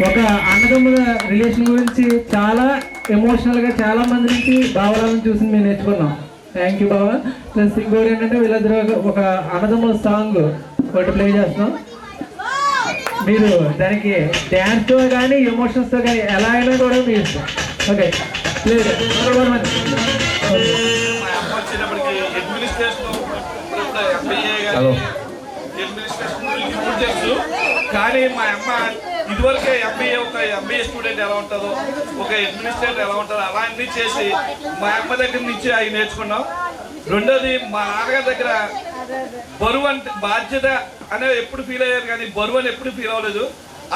ఒక అన్నదమ్ముల రిలేషన్ గురించి చాలా ఎమోషనల్గా చాలా మంది నుంచి భావాలను చూసి మేము నేర్చుకున్నాం. థ్యాంక్ యూ బాబా ప్లస్ ఇంకోటి ఏంటంటే వీళ్ళిద్దరు ఒక- ఒక అన్నదమ్ముల సాంగ్ ఒకటి ప్లే చేస్తున్నాం. మీరు దానికి డ్యాన్స్తో కానీ ఎమోషన్స్తో కానీ ఎలా అయినా కూడా మీ ఇష్టం. Okay hello. అడ్మినిస్ట్రేషన్ ఇప్పుడు తెలుసు కానీ మా అమ్మ ఇదివరకే ఎంబీఏ ఒక ఎంబీఏ స్టూడెంట్ ఎలా ఉంటుందో ఒక అడ్మినిస్ట్రేటర్ ఎలా ఉంటుందో అలా అన్ని చేసి మా అమ్మ దగ్గర నుంచి అవి నేర్చుకున్నాం. రెండోది మా నాన్నగారి దగ్గర బరువు అంటే బాధ్యత అనేది ఎప్పుడు ఫీల్ అయ్యారు కానీ బరువు అని ఎప్పుడు ఫీల్ అవ్వలేదు.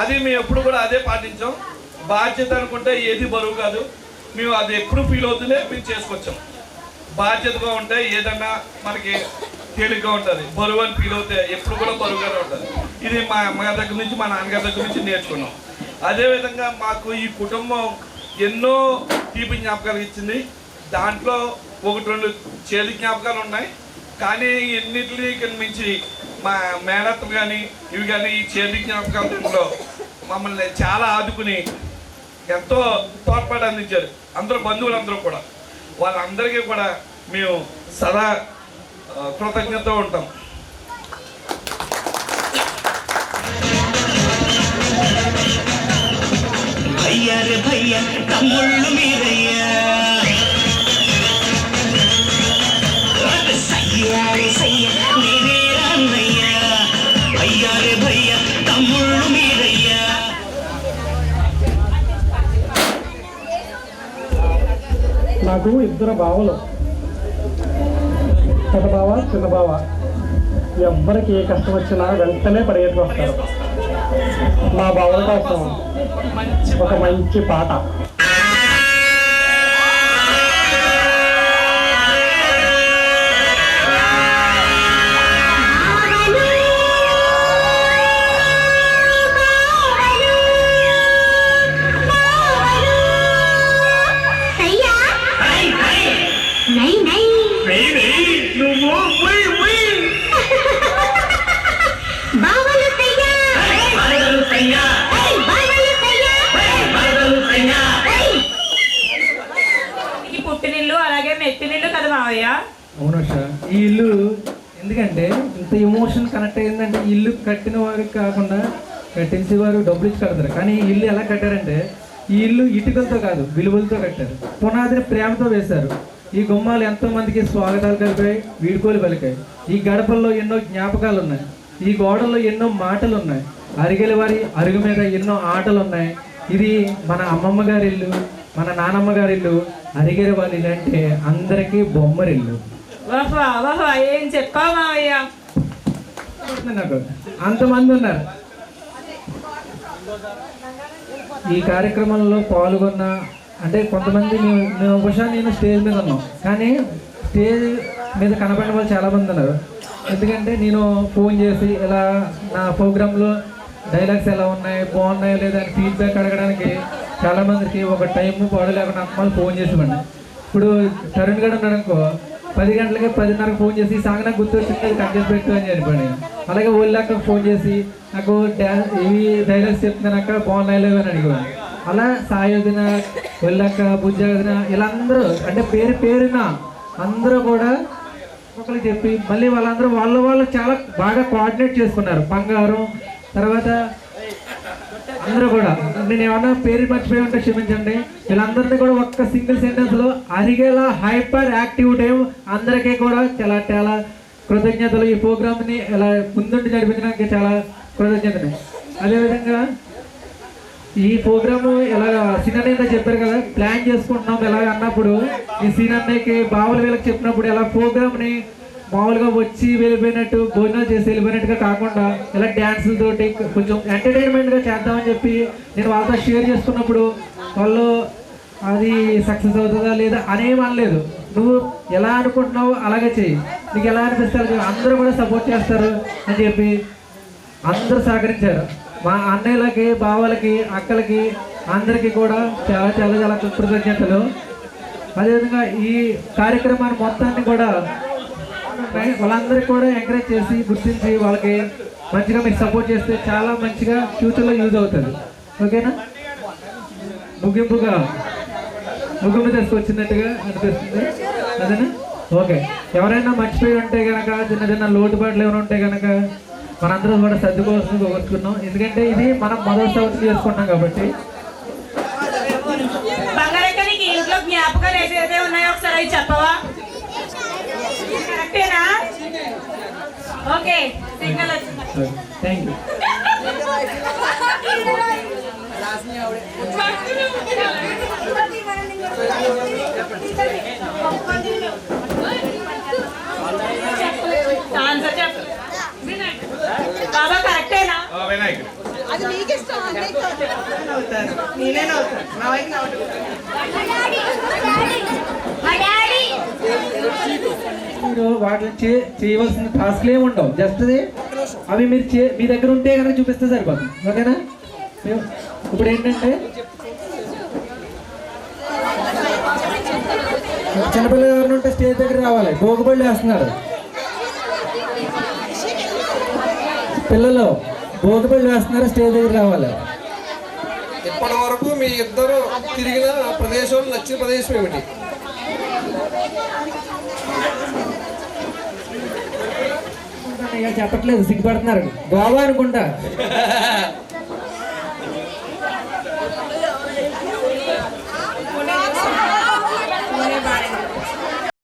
అది మేము ఎప్పుడు కూడా అదే పాటించాం. బాధ్యత అనుకుంటే ఏది బరువు కాదు. మేము అది ఎప్పుడు ఫీల్ అవుతుందే మేము చేసుకొచ్చాం. బాధ్యతగా ఉంటే ఏదన్నా మనకి తేలిగ్గా ఉంటుంది. బరువు అని ఫీల్ అవుతే ఎప్పుడు కూడా బరువుగానే ఉంటుంది. ఇది మా అమ్మగారి దగ్గర నుంచి మా నాన్నగారి దగ్గర నుంచి నేర్చుకున్నాం. అదేవిధంగా మాకు ఈ కుటుంబం ఎన్నో తీపి జ్ఞాపకాలు ఇచ్చింది. దాంట్లో ఒకటి రెండు చేదు జ్ఞాపకాలు ఉన్నాయి. కానీ ఎన్నిటికి మించి మా మేనత్వం కానీ ఇవి కానీ ఈ చేదు జ్ఞాపకాలలో మమ్మల్ని చాలా ఆదుకుని ఎంతో తోడ్పాటు అందించారు. అందరూ బంధువులందరూ కూడా. వాళ్ళందరికీ కూడా మేము సదా ఆ, కృతజ్ఞతతో ఉంటాం భయ్యా రే భయ్యా తమ్ముళ్ళు మీరయ్యా సయ్యా రే సయ్యా నేనే అన్నయ్యా భయ్యా రే భయ్యా తమ్ముళ్ళు మీరయ్యా నాకు ఇద్దరు బావలు పెద్ద బావ చిన్న బావ ఎవ్వరికి ఏ కష్టం వచ్చినా వెంటనే పరిగెత్తుకు వస్తారు. మా బావల కోసం ఒక మంచి పాట. ఈ పుట్టినిల్లు అలాగే మెట్టినిల్లు కదా మావయ్య? అవును ఉషా. ఈ ఇల్లు ఎందుకంటే ఇంత ఎమోషన్ కనెక్ట్ అయిందంటే ఈ ఇల్లు కట్టిన వారికి కాకుండా కట్టించే వారు డబ్బులు ఇచ్చి కడతారు. కానీ ఈ ఇల్లు ఎలా కట్టారంటే ఈ ఇల్లు ఇటుకలతో కాదు విలువలతో కట్టారు. పునాదిని ప్రేమతో వేశారు. ఈ గుమ్మాలు ఎంతో మందికి స్వాగతాలు కలిపాయి వీడుకోలు పలికాయి. ఈ గడపల్లో ఎన్నో జ్ఞాపకాలు ఉన్నాయి. ఈ గోడల్లో ఎన్నో మాటలు ఉన్నాయి అరిగెల వారి అరుగు మీద ఎన్నో ఆటలు ఉన్నాయి ఇది మన అమ్మమ్మ గారి ఇల్లు మన నానమ్మ గారి ఇల్లు అరిగెల వాళ్ళ ఇల్లు అంటే అందరికీ బొమ్మరిల్లు. ఏం చెప్పావు నాకు అంతమంది ఉన్నారు. ఈ కార్యక్రమంలో పాల్గొన్న అంటే కొంతమంది మేము మేము బహుశా నేను స్టేజ్ మీద ఉన్నాం. కానీ స్టేజ్ మీద కనపడిన వాళ్ళు చాలామంది ఉన్నారు. ఎందుకంటే నేను ఫోన్ చేసి ఇలా నా ప్రోగ్రాంలో డైలాగ్స్ ఎలా ఉన్నాయి బాగున్నాయో లేదా అని ఫీడ్బ్యాక్ అడగడానికి చాలామందికి ఒక టైం పాడు లేకుండా అమ్మాయి ఫోన్ చేసేవాడిని. ఇప్పుడు తరుణ్ గడు ఉన్నాడు అనుకో పది గంటలకి పదిన్నరకు ఫోన్ చేసి సాంగ్ నాకు గుర్తు వచ్చింది అది కట్ చేసి పెట్టు అని చెప్పాను అలాగే ఒళ్ళాక ఫోన్ చేసి నాకు డ్యాన్స్ ఇవి డైలాగ్స్ చెప్తున్నాక బాగున్నాయి లేవు అని అడిగేవాడు అలా సాయోదిన ఒళ్ళాక బుజ్జాదిన ఇలా అందరూ అంటే పేరు పేరున అందరూ కూడా ఒకరికి చెప్పి మళ్ళీ వాళ్ళందరూ వాళ్ళ వాళ్ళు చాలా బాగా కోఆర్డినేట్ చేసుకున్నారు. బంగారం తర్వాత అందరూ కూడా. నేను ఏమన్నా పేరు మర్చిపోయి ఉంటే క్షమించండి. వీళ్ళందరినీ కూడా ఒక్క సింగిల్ సెంటెన్స్లో అరిగేలా హైపర్ యాక్టివ్ టైం అందరికీ కూడా చాలా చాలా కృతజ్ఞతలు. ఈ ప్రోగ్రామ్ని ఇలా ముందుండి నడిపించడానికి చాలా కృతజ్ఞతలు. అదేవిధంగా ఈ ప్రోగ్రామ్ ఎలా సీన్ అన్నయ్య చెప్పారు కదా ప్లాన్ చేసుకుంటున్నాం ఎలా అన్నప్పుడు ఈ సీన్ అన్నయ్యకి బావుల వీళ్ళకి చెప్పినప్పుడు ఎలా ప్రోగ్రామ్ని మామూలుగా వచ్చి వెళ్ళిపోయినట్టు భోజనాలు చేసి వెళ్ళిపోయినట్టుగా కాకుండా ఇలా డ్యాన్సులతోటి కొంచెం ఎంటర్టైన్మెంట్గా చేద్దామని చెప్పి నేను వాళ్ళతో షేర్ చేసుకున్నప్పుడు వాళ్ళు అది సక్సెస్ అవుతుందా లేదా అనేం అనలేదు నువ్వు ఎలా అనుకుంటున్నావు అలాగే చెయ్యి. నీకు ఎలా అనిపిస్తారు అందరూ కూడా సపోర్ట్ చేస్తారు అని చెప్పి అందరూ సహకరించారు. మా అన్నయ్యలకి బావలకి అక్కలకి అందరికీ కూడా చాలా చాలా చాలా కృతజ్ఞతలు. అదేవిధంగా ఈ కార్యక్రమాన్ని మొత్తాన్ని కూడా వాళ్ళందరికీ కూడా ఎంకరేజ్ చేసి గుర్తించి వాళ్ళకి మంచిగా మీకు సపోర్ట్ చేస్తే చాలా మంచిగా ఫ్యూచర్లో యూజ్ అవుతుంది. ఓకేనా? ముగింపుగా ముగింపు తీసుకొచ్చినట్టుగా అనిపిస్తుంది. అదేనా? ఓకే. ఎవరైనా మర్చిపోయి ఉంటే కనుక చిన్న చిన్న లోటుపాట్లు ఏమైనా ఉంటే కనుక మనందరం కూడా సర్దుకోవాల్సి కోరుకున్నాం ఎందుకంటే ఇది మనం మొదటి సంవత్సరం చేసుకుంటాం కాబట్టి ఇంట్లో జ్ఞాపకాలు ఏదైతే ఉన్నాయో ఒకసారి అవి చెప్పవా? కరెక్టేనా? ఓకే సిగ్నల్ వచ్చింది. థ్యాంక్ యూ చెప్పు బాబా కరెక్టేనా ఆ, వినాయకుడు అది మీకు ఇష్టం మీరు వాటిని చే చేయవలసిన టాస్క్లు ఏమి ఉండవు. జస్ట్ అది అవి మీరు చే మీ దగ్గర ఉంటే కనుక చూపిస్తే సరిపోతుంది. ఓకేనా? మేము- ఇప్పుడు ఏంటంటే చిన్నపిల్లలు ఎవరైనా ఉంటే స్టేజ్ దగ్గర రావాలి. భోగబళ్ళు వేస్తున్నారు. పిల్లలు భోగబళ్ళు వేస్తున్నారు స్టేజ్ దగ్గర రావాలి? ఇప్పటి వరకు మీ ఇద్దరు తిరిగిన ప్రదేశంలో నచ్చిన ప్రదేశం ఏమిటి? చెప్పట్లేదు సిగ్గుపడుతున్నారు. గోవా అనుకుంటా.